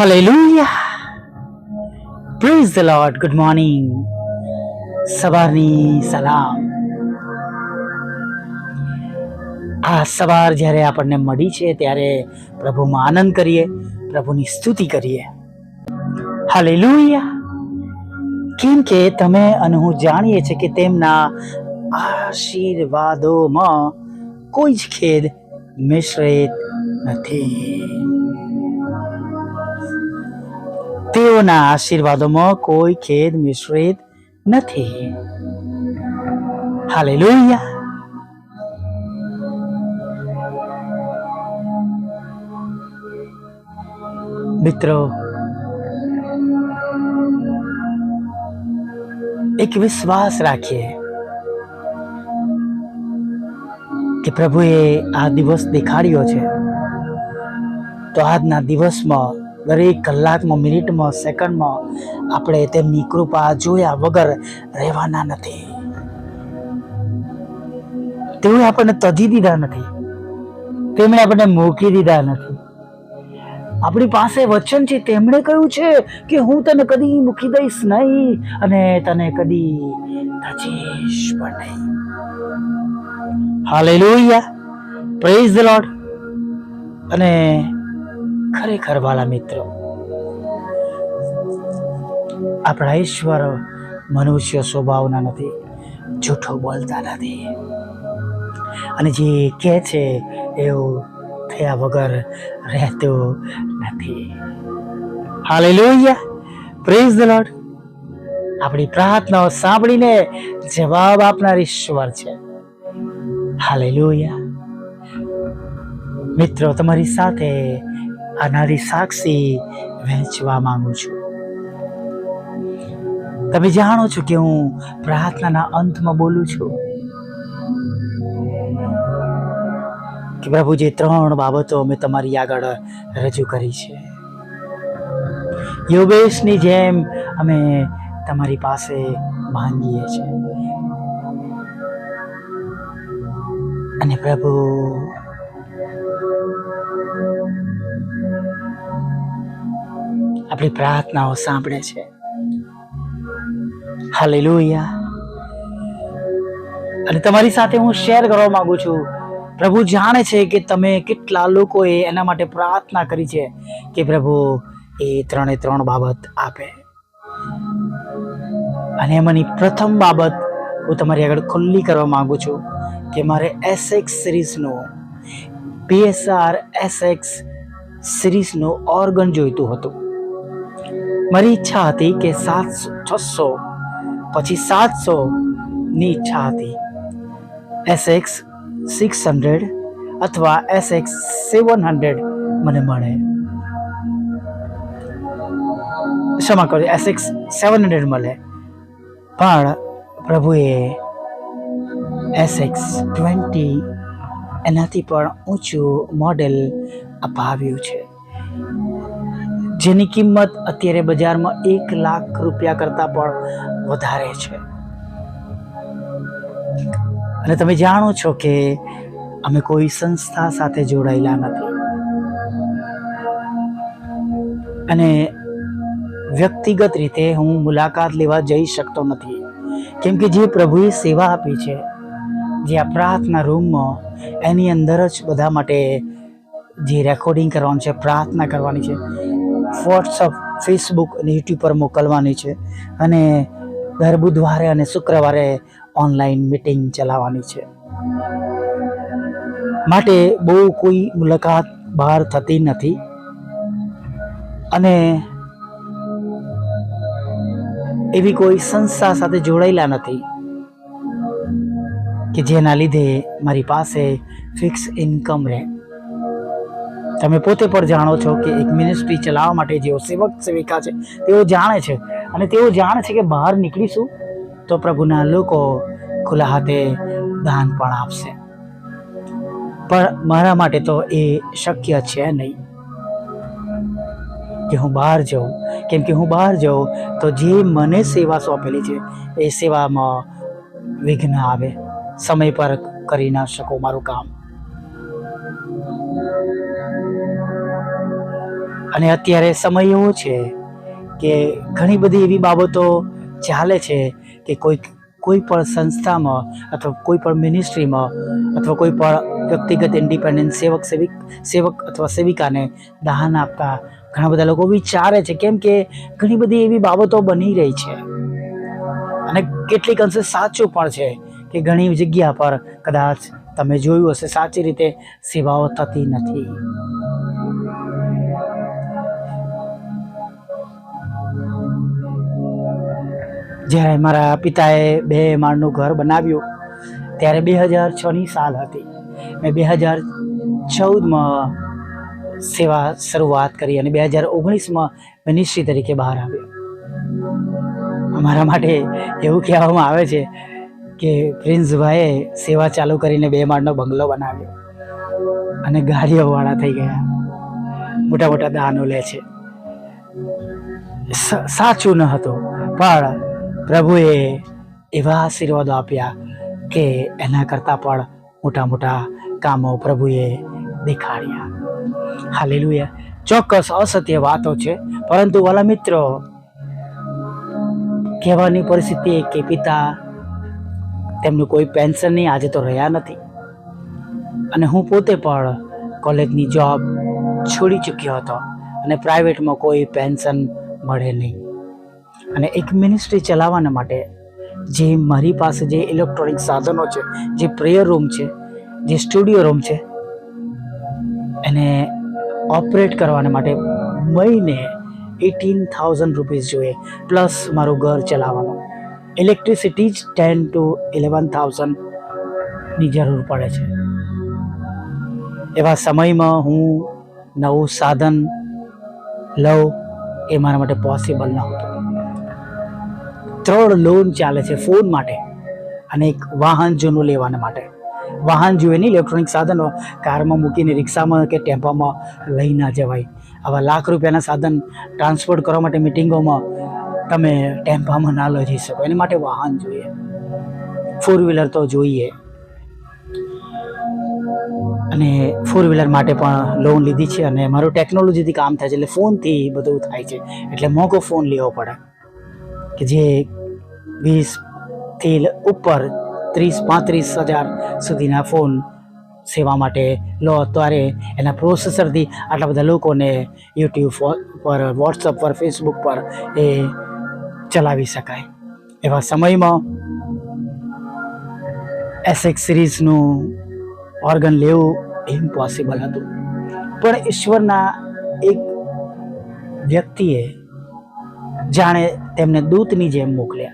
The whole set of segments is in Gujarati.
Hallelujah. Praise the Lord. Good morning. સવારની સલામ આ સવાર જ્યારે આપણને મળી છે, ત્યારે પ્રભુમાં આનંદ કરીએ, પ્રભુની સ્તુતિ કરીએ હાલેલુયા કેમ કે તમે અને હું જાણીએ છીએ કે તેમના આશીર્વાદોમાં કોઈ જ ખેદ મિશ્રિત નથી તેઓના આશીર્વાદોમાં કોઈ ખેદ મિશ્રિત નથી. હાલેલુયા. મિત્રો, એક વિશ્વાસ રાખીએ કે પ્રભુએ આ દિવસ દેખાડ્યો છે. તો આજના દિવસમાં દરેક કલાકમાં, મિનિટમાં, સેકન્ડમાં આપણે તેમની કૃપા જોયા વગર રહેવાના નથી. તેઓએ આપણને તજી દીધા નથી. તેમણે આપણને મૂકી દીધા નથી. આપણી પાસે વચન છે. તેમણે કહ્યું છે કે હું તને કદી મૂકી દઈશ નહીં અને તને કદી તજીશ પણ નહીં. હાલેલુયા પ્રેઝ ધ લોર્ડ અને ખરેખર, વાલા મિત્રો, આપણા ઈશ્વર મનુષ્ય સ્વભાવના નથી, જૂઠું બોલતા નથી. અને જે કહે છે, એવું થયા વગર રહેતું નથી. હાલેલુયા. પ્રેઝ ધ લોર્ડ આપણી પ્રાર્થનાઓ સાંભળીને જવાબ આપનાર ઈશ્વર છે. હાલેલુયા. મિત્રો, તમારી સાથે આ નારી સાક્ષી વહેંચવા માંગુ છું. તમે જાણો છો કે હું પ્રાર્થનાના અંતમાં બોલું છું કે પ્રભુ જે ત્રણ બાબતો અમે તમારી આગળ રજૂ કરી છે. યોગેશની જેમ અમે તમારી પાસે માંગીએ છીએ. અને પ્રભુ આપણી પ્રાર્થનાઓ સાંભળે છે. હાલેલુયા. અને તમારી સાથે હું શેર કરવા માંગુ છું, પ્રભુ જાણે છે કે તમે કેટલા લોકોએ એના માટે પ્રાર્થના કરી છે કે પ્રભુ એ ત્રણે ત્રણ બાબત આપે. અને એમાંની પ્રથમ બાબત હું તમારી આગળ ખુલ્લી કરવા માંગુ છું કે મારે એસએક્સ સિરીઝનો પીએસઆર એસએક્સ સિરીઝનું ઓર્ગન જોઈતું હતું. મારી ઈચ્છા હતી કે સાતસો, છસો, પછી સાતસો ની ઈચ્છા હતી. એસએક્સ સિક્સ હંડ્રેડ અથવા એસએક્સ સેવન હંડ્રેડ મને મળે. ક્ષમા કરો એસએક્સ સેવન હંડ્રેડ મળે. પણ પ્રભુએ એસએક્સ ટ્વેન્ટી એનાથી પણ ઊંચું મોડેલ અપાવ્યું છે. જેની કિંમત અત્યારે બજારમાં એક લાખ રૂપિયા કરતાં પણ વધારે છે. અને તમે જાણો છો કે અમે કોઈ સંસ્થા સાથે જોડાયેલા નથી. અને વ્યક્તિગત રીતે હું મુલાકાત લેવા જઈ શકતો નથી. કેમ કે જે પ્રભુએ સેવા આપી છે, જે આ પ્રાર્થના રૂમમાં એની અંદર જ બધા માટે જે રેકોર્ડિંગ કરવાનું છે, પ્રાર્થના કરવાની છે વોટ્સઅપ, ફેસબુક અને યુટ્યુબ પર મોકલવાની છે અને દર બુધવારે અને શુક્રવારે ઓનલાઈન મિટિંગ ચલાવવાની છે. માટે બહુ કોઈ મુલાકાત બહાર થતી નથી. અને એવી કોઈ સંસ્થા સાથે જોડાયેલા નથી કે જેના લીધે મારી પાસે ફિક્સ ઇન્કમ રહે. તમે પોતે પણ જાણો છો કે એક મિનિસ્ટ્રી ચલાવવા માટે જેઓ સેવક, સેવિકા છે, તેઓ જાણે છે. અને તેઓ જાણે છે કે બહાર નીકળીશું તો પ્રભુના લોકો ખુલ્લા હાથે દાન પણ આપશે. પણ મારા માટે તો એ શક્ય છે નહીં. કે હું બહાર જાઉં, કેમ કે હું બહાર જાઉં, તો જે મને સેવા સોંપેલી છે, એ સેવામાં વિઘ્ન આવે. સમય પર કરી ના શકું મારું કામ. અને અત્યારે સમય એવો છે કે ઘણી બધી એવી બાબતો ચાલે છે કે કોઈ કોઈ પણ સંસ્થામાં અથવા કોઈ પણ મિનિસ્ટ્રીમાં અથવા કોઈ પણ વ્યક્તિગત ઇન્ડિપેન્ડન્ટ સેવક, સેવિક સેવક અથવા સેવિકાને દાન આપતા ઘણા બધા લોકો વિચારે છે. કેમ કે ઘણી બધી એવી બાબતો બની રહી છે. અને કેટલીક અંશે સાચું પણ છે કે ઘણી જગ્યા પર કદાચ તમે જોયું હશે સાચી રીતે સેવાઓ થતી નથી. જ્યારે મારા પિતાએ બે માળનું ઘર બનાવ્યું, ત્યારે બે હજાર છની સાલ હતી. મેં બે હજાર ચૌદમાં સેવા શરૂઆત કરી અને બે હજાર ઓગણીસમાં મિનિસ્ટ્રી તરીકે બહાર આવ્યો. અમારા માટે એવું કહેવામાં આવે છે કે પ્રિન્સભાઈએ સેવા ચાલુ કરીને બે માળનો બંગલો બનાવ્યો અને ગાડીઓવાળા થઈ ગયા. મોટા મોટા દાનો લે છે. સાચું ન હતું, પણ પ્રભુએ એવા આશીર્વાદો આપ્યા કે એના કરતાં પણ મોટા મોટા કામો પ્રભુએ દેખાડ્યા. હાલેલુયા. ચોક્કસ અસત્ય વાતો છે, પરંતુ વાલા મિત્રો, કહેવાની પરિસ્થિતિ કે પિતા તેમનું કોઈ પેન્શન નહીં આજે તો રહ્યા નથી. અને હું પોતે પણ કોલેજની જોબ છોડી ચૂક્યો હતો અને પ્રાઇવેટમાં કોઈ પેન્શન મળે નહીં. અને એક મિનિસ્ટ્રી ચલાવવાના માટે જે મારી પાસે જે ઇલેક્ટ્રોનિક સાધનો છે, જે પ્રેયર રૂમ છે, જે સ્ટુડિયો રૂમ છે, એને ઓપરેટ કરવાના માટે મહિને એટીન થાઉઝન્ડ રૂપીઝ જોઈએ પ્લસ મારું ઘર ચલાવવાનું. ઇલેક્ટ્રિસિટી જ ટેન ટુ ઇલેવન થાઉઝન્ડની જરૂર પડે છે. એવા સમયમાં હું નવું સાધન લઉં એ મારા માટે પોસિબલ નહોતું ત્રણ લોન ચાલે છે ફોન માટે અને એક વાહન જૂનું લેવાના માટે. વાહન જોઈએ નહીં ઇલેક્ટ્રોનિક સાધનો કારમાં મૂકીને રિક્ષામાં કે ટેમ્પામાં લઈ ના જવાય. આવા લાખ રૂપિયાના સાધન ટ્રાન્સપોર્ટ કરવા માટે મિટિંગોમાં તમે ટેમ્પામાં ના લઈ જઈ શકો. એની માટે વાહન જોઈએ. ફોર વ્હીલર તો જોઈએ. અને ફોર વ્હીલર માટે પણ લોન લીધી છે અને મારું ટેકનોલોજીથી કામ થાય છે એટલે ફોનથી બધું થાય છે. એટલે મોંઘો ફોન લેવો પડે. કે જે વીસથી ઉપર ત્રીસ, પાંત્રીસ હજાર સુધીના ફોન સેવા માટે લો. ત્યારે એના પ્રોસેસરથી આટલા બધા લોકોને યુટ્યુબ પર વોટ્સઅપ પર, ફેસબુક પર એ ચલાવી શકાય. એવા સમયમાં એસએક્સ સિરીઝનું ઓર્ગન લેવું ઇમ્પોસિબલ હતું. પણ ઈશ્વરના એક વ્યક્તિએ જાણે તેમને દૂતની જેમ મોકલ્યા.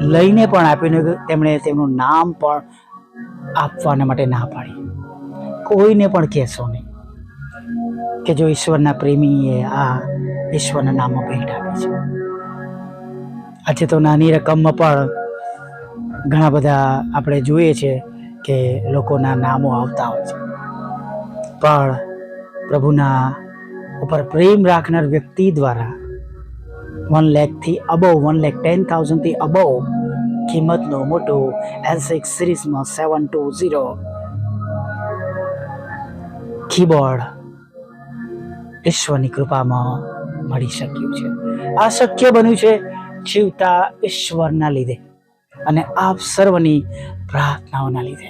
લઈને પણ આપીને તેમણે તેમનું નામ પણ આપવાના માટે ના પાડી. કોઈને પણ કહેશો નહીં કે જો ઈશ્વરના પ્રેમીએ આ ઈશ્વરના નામમાં ભેટ આપી છે. આજે તો નાની રકમમાં પણ ઘણા બધા આપણે જોઈએ છે કે લોકોના નામો આવતા હોય છે. પણ પ્રભુના ઉપર પ્રેમ રાખનાર વ્યક્તિ દ્વારા વન લેખથી અબવ વન લેખ ટેન થાઉઝન્ડથી અબવ કિંમતનું મોટું એલ સિક્સ સિરીઝમાં સેવન ટુ ઝીરો કીબોર્ડ ઈશ્વરની કૃપામાં મળી શક્યું છે. આ શક્ય બન્યું છે જીવતા ઈશ્વરના લીધે અને આપ સર્વની પ્રાર્થનાઓના લીધે.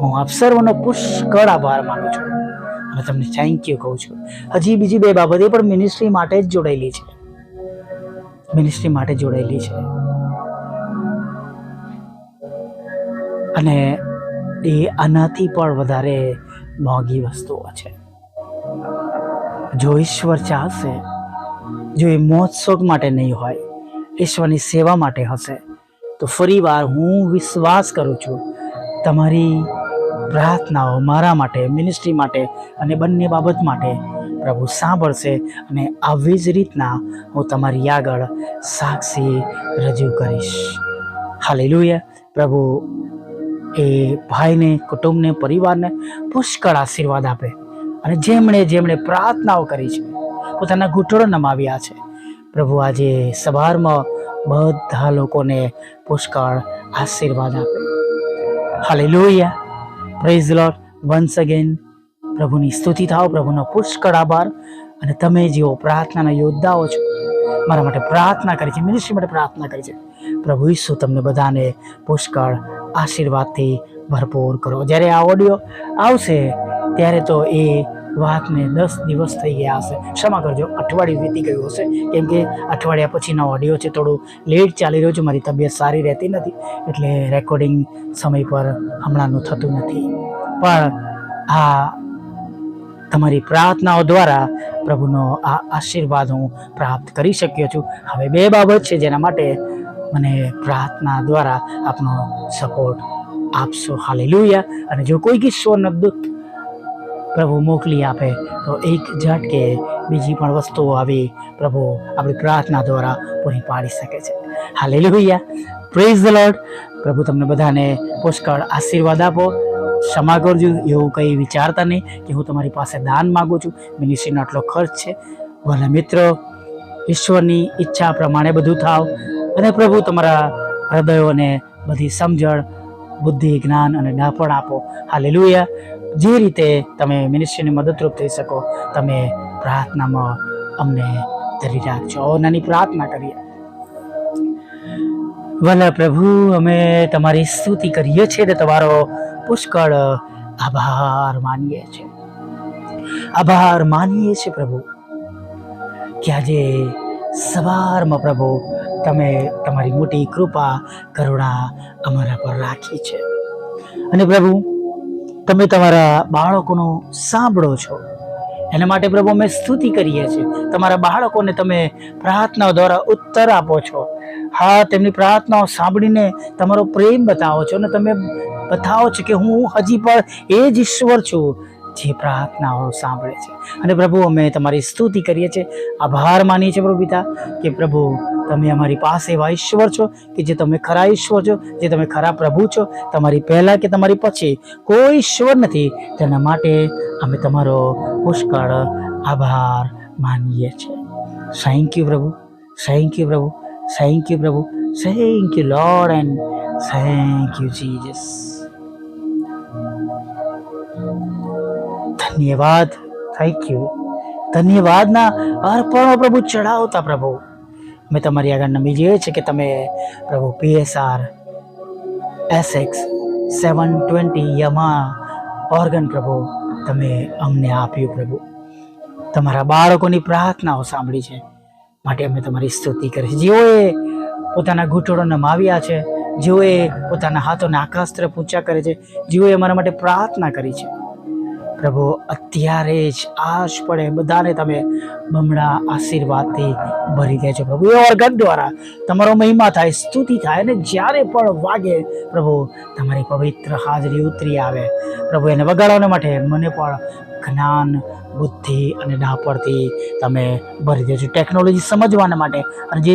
હું આપ સર્વનો પુષ્કળ આભાર માનું છું અને તમને થેન્ક યુ કહું છું. હજી બીજી બે બાબતે પણ મિનિસ્ટ્રી માટે જ જોડાયેલી છે. મિનિસ્ટ્રી માટે જોડાયેલી છે. અને એ આનાથી પણ વધારે મોંઘી વસ્તુઓ છે. જો ઈશ્વર ચાહશે, જો એ શોખ માટે નહીં હોય, ઈશ્વરની સેવા માટે હશે, તો ફરીવાર હું વિશ્વાસ કરું છું, તમારી પ્રાર્થનાઓ મારા માટે, મિનિસ્ટ્રી માટે અને બંને બાબત માટે પ્રભુ સાંભળશે અને આવી જ રીતના હું તમારી આગળ સાક્ષી રજૂ કરીશ. હાલેલુયા. પ્રભુ એ ભાઈને, કુટુંબને, પરિવારને પુષ્કળ આશીર્વાદ આપે અને જેમણે જેમણે પ્રાર્થનાઓ કરી છે, પોતાના ઘૂંટણો નમાવ્યા છે, પ્રભુ આજે સવારમાં બધા લોકોને પુષ્કળ આશીર્વાદ આપે. Hallelujah. Praise Lord once again પ્રભુની સ્તુતિ થાઓ, પ્રભુનો પુષ્કળ આભાર. અને તમે જેઓ પ્રાર્થનાના યોદ્ધાઓ છો, મારા માટે પ્રાર્થના કરી છે મિનિસ્ટ્રી માટે પ્રાર્થના કરી છે. પ્રભુ ઈસુ, તમને બધાને પુષ્કળ આશીર્વાદથી ભરપૂર કરો. જ્યારે આ ઓડિયો આવશે, ત્યારે તો એ વાતને દસ દિવસ થઈ ગયા હશે. ક્ષમા કરજો, અઠવાડિયું વીતી ગયું હશે. કેમ કે અઠવાડિયા પછીનો ઓડિયો છે, થોડું લેટ ચાલી રહ્યો છે, મારી તબિયત સારી રહેતી નથી, એટલે રેકોર્ડિંગ સમય પર હમણાંનું થતું નથી. પણ આ તમારી પ્રાર્થનાઓ દ્વારા પ્રભુનો આ આશીર્વાદ હું પ્રાપ્ત કરી શક્યો છું. હવે બે બાબત છે જેના માટે મને પ્રાર્થના દ્વારા આપનો સપોર્ટ આપશો. હાલેલુયા. અને જો કોઈ કિસ્સો દૂત પ્રભુ મોકલી આપે, તો એક ઝટકે બીજી પણ વસ્તુઓ આવી પ્રભુ આપણી પ્રાર્થના દ્વારા પૂરી પાડી શકે છે. હાલેલુયા. પ્રેઝ ધ લોર્ડ પ્રભુ તમને બધાને પુષ્કળ આશીર્વાદ આપો. ક્ષમા કરજો એવું કંઈ વિચારતા નહીં કે હું તમારી પાસે દાન માગું છું. મિનિસ્ટ્રીનો આટલો ખર્ચ છે. ભલે મિત્રો, ઈશ્વરની ઈચ્છા પ્રમાણે બધું થાવ અને પ્રભુ તમારા હૃદયોને બધી સમજણ, બુદ્ધિ, જ્ઞાન અને ડાપણ આપો. હાલેલુયા જે રીતે તમે મિનિસ્ટ્રીને મદદરૂપ થઈ શકો, તમે પ્રાર્થનામાં અમને ધરી રાખજો. નાની પ્રાર્થના કરીએ. ભલે પ્રભુ, અમે તમારી સ્તુતિ કરીએ છીએ તમારો પુષ્કળ આભાર માનીએ છીએ. આભાર માનીએ છીએ પ્રભુ. કે આજે સવારમાં પ્રભુ તમે તમારી મોટી કૃપા, કરુણા અમારા પર રાખી છે. અને પ્રભુ, તમે તમારા બાળકોનો સાંભળો છો. એના માટે પ્રભુ અમે સ્તુતિ કરીએ છીએ. તમારા બાળકોને તમે પ્રાર્થનાઓ દ્વારા ઉત્તર આપો છો. હા, તેમની પ્રાર્થનાઓ સાંભળીને તમારો પ્રેમ બતાવો છો અને તમે બતાવો છો કે હું હજી પણ એ જ ઈશ્વર છું જે પ્રાર્થનાઓ સાંભળે છે. અને પ્રભુ, અમે તમારી સ્તુતિ કરીએ છીએ. આભાર માનીએ છીએ પ્રભુ પિતા કે પ્રભુ, તમે અમારી પાસે એવા ઈશ્વર છો કે જે તમે ખરા ઈશ્વર છો, જે તમે ખરા પ્રભુ છો. તમારી પહેલાં કે તમારી પછી કોઈ ઈશ્વર નથી. તેના માટે અમે તમારો પુષ્કળ આભાર માનીએ છીએ. થેન્ક યુ પ્રભુ થેન્ક યુ પ્રભુ થેન્ક યુ પ્રભુ thank you Lord and thank you Jesus ધન્યવાદ. થેન્ક યુ ધન્યવાદના અર્પણો પ્રભુ ચડાવતા પ્રભુ. મેં તમારી આગળ નમી જોઈએ છે કે તમે પ્રભુ PSR SX seven twenty યમા organ પ્રભુ, તમે અમને આપ્યું પ્રભુ. તમારા બાળકોની પ્રાર્થનાઓ સાંભળી છે. માટે અમે તમારી સ્તુતિ કરી જેઓએ પોતાના ઘૂંટણો નમાવ્યા છે, જેઓએ પોતાના હાથોને આકાશ તરફ ઊંચા કરે છે, જેઓએ અમારા માટે પ્રાર્થના કરી છે. પ્રભુ, અત્યારે જ આજ પડે બધાને તમે બમણા આશીર્વાદથી ભરી દેજો પ્રભુ. એ ઓર્ગન દ્વારા તમારો મહિમા થાય, સ્તુતિ થાય અને જ્યારે પણ વાગે પ્રભુ, તમારી પવિત્ર હાજરી ઉતરી આવે. પ્રભુ, એને વગાડવાના માટે મને પણ જ્ઞાન, બુદ્ધિ અને ડાપડથી તમે ભરી દેજો. ટેકનોલોજી સમજવાના માટે અને જે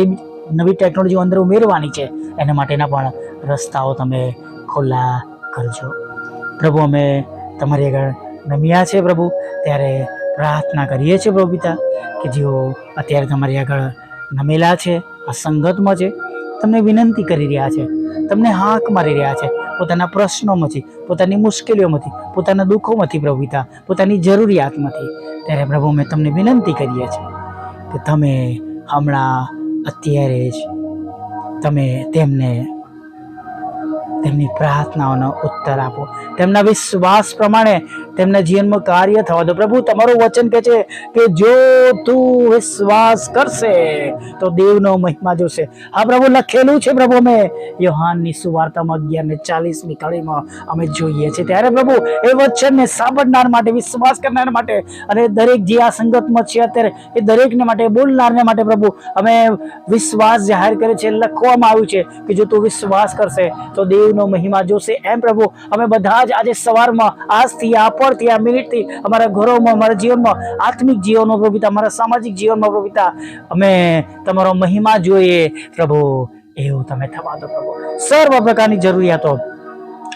નવી ટેકનોલોજી અંદર ઉમેરવાની છે, એના માટેના પણ રસ્તાઓ તમે ખુલ્લા કરજો. પ્રભુ, અમે તમારી આગળ નમ્યા છે પ્રભુ, ત્યારે પ્રાર્થના કરીએ છીએ પ્રભુ પિતા કે જેઓ અત્યારે તમારી આગળ નમેલા છે, આ સંગતમાં છે, તમને વિનંતી કરી રહ્યા છે, તમને હાંક મારી રહ્યા છે, પોતાના પ્રશ્નોમાંથી, પોતાની મુશ્કેલીઓમાંથી, પોતાના દુઃખોમાંથી પ્રભુ પિતા, પોતાની જરૂરિયાતમાંથી. ત્યારે પ્રભુ મેં તમને વિનંતી કરીએ છીએ કે તમે હમણાં અત્યારે જ તમે તેમને તેમની પ્રાર્થનાઓનો ઉત્તર આપો. તેમના વિશ્વાસ પ્રમાણે તેમના જીવનમાં કાર્ય થવા દો. પ્રભુ, તમારું વચન કહે છે કે જો તું વિશ્વાસ કરશે, તો દેવનો મહિમા જોશે. આ પ્રભુ લખેલું છે પ્રભુ અમે યોહાનની સુવાર્તામાં અગિયાર ને ચાલીસમી કડીમાં અમે જોઈએ છીએ. ત્યારે પ્રભુ, એ વચનને સાંભળનાર માટે, વિશ્વાસ કરનાર માટે અને દરેક જે આ સંગતમાં છે અત્યારે, એ દરેકને માટે, બોલનારને માટે પ્રભુ, અમે વિશ્વાસ જાહેર કરે છે. લખવામાં આવ્યું છે કે જો તું વિશ્વાસ કરશે, તો દેવનો મહિમા જોશે. એમ પ્રભુ, અમે બધા જ આજે સવારમાં આજથી આ પરથી આ મિનિટથી અમારા ઘરોમાં, અમારા જીવનમાં, આત્મિક જીવનમાં પ્રભુતા, અમારા સામાજિક જીવનમાં પ્રભુતા, અમે તમારો મહિમા જોઈએ. પ્રભુ, એવું તમે થવા દો પ્રભુ. સર્વ પ્રકારની જરૂરિયાતો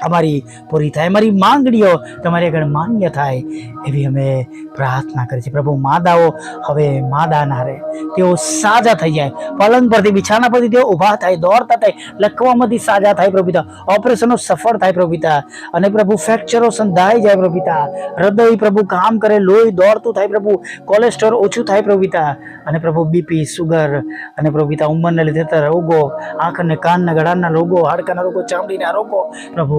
અમારી પૂરી થાય, અમારી માંગણીઓ તમારી આગળ માન્ય થાય એવી અમે પ્રાર્થના કરી છે પ્રભુ માદાઓ, હવે માદા ના રહે. તેઓ સાજા થઈ જાય. પલંગ પરથી બિછાના પરથી તેઓ ઊભા થાય, દોડતા થાય, લખવામાંથી સાજા થાય પ્રભુતા ઓપરેશનો સફળ થાય પ્રભુતા અને પ્રભુ ફ્રેક્ચરો સંધાઈ જાય પ્રભુતા હૃદય પ્રભુ કામ કરે, લોહી દોડતું થાય પ્રભુ. કોલેસ્ટ્રોલ ઓછું થાય પ્રભુતા અને પ્રભુ બીપી, સુગર, અને પ્રભુતા ઉંમરને લીધે થતા રોગો આંખ અને કાનના ગળાના રોગો, હાડકાના રોગો, ચામડીના રોગો પ્રભુ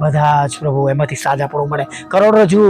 બધા જ પ્રભુ એમાંથી સાજા પડવું મળે. કરોડરજ્જુ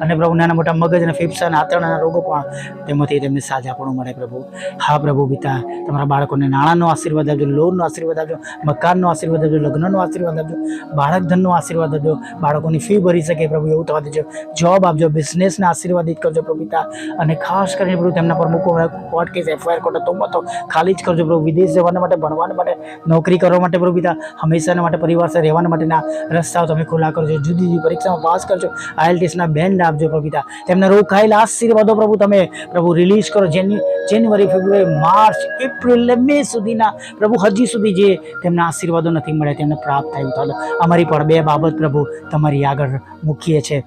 અને પ્રભુ નાના મોટા મગજ અને ફેફસા અને આંતરડાના રોગો પણ તેમાંથી તેમને સાજા પડવું મળે પ્રભુ. હા પ્રભુ પિતા, તમારા બાળકોને નાણાંનો આશીર્વાદ આપજો, લોનનો આશીર્વાદ આપજો, મકાનનો આશીર્વાદ આપજો, લગ્નનો આશીર્વાદ આપજો, બાળક ધનનો આશીર્વાદ આપજો, બાળકોની ફી ભરી શકે પ્રભુ એવું થવા દેજો. જોબ આપજો બિઝનેસને આશીર્વાદિત કરજો પ્રભુ પિતા. અને ખાસ કરીને પ્રભુ તેમના પર મૂકો કોર્ટ કેસ એફઆઈઆર કોર્ટ તો મતો ખાલી જ કરજો પ્રભુ. વિદેશ જવાના માટે, ભણવાના માટે, નોકરી કરવા માટે પ્રભુ પિતા. હંમેશાના માટે, પરિવાર સાથે રહેવાના માટેના રસ્તાઓ તમે ખુલ્લા કરજો, જુદી જુદી પરીક્ષામાં પાસ કરજો. આઈએલટીએસના બેન્ડ આપજો પ્રભુ પિતા તેમને રોકાયેલા આશીર્વાદો પ્રભુ તમે પ્રભુ રિલીઝ કરો. જેની જાન્યુઆરી ફેબ્રુઆરી માર્ચ એપ્રિલ મે સુધીના પ્રભુ હજી સુધી જે તેમના આશીર્વાદો નથી મળ્યા, તેમને પ્રાપ્ત થયું. તો અમારી પણ બે બાબત પ્રભુ તમારી આગળ મૂકીએ છે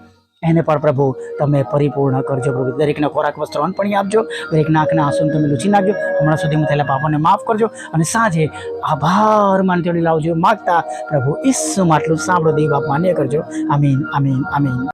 એને પણ પ્રભુ, તમે પરિપૂર્ણ કરજો પ્રભુ. દરેકને ખોરાક વસ્ત્ર અન્ન પણ આપજો. દરેક નાકના આંસુ તમે લૂછી નાખજો. હમણાં સુધી હું થયેલા પાપોને માફ કરજો અને સાંજે આભાર માનતેડી લાવજો. માગતા પ્રભુ ઈસુ માટલું સાંભળો, દેવ બાપ માન્ય કરજો. આમીન આમીન આમીન.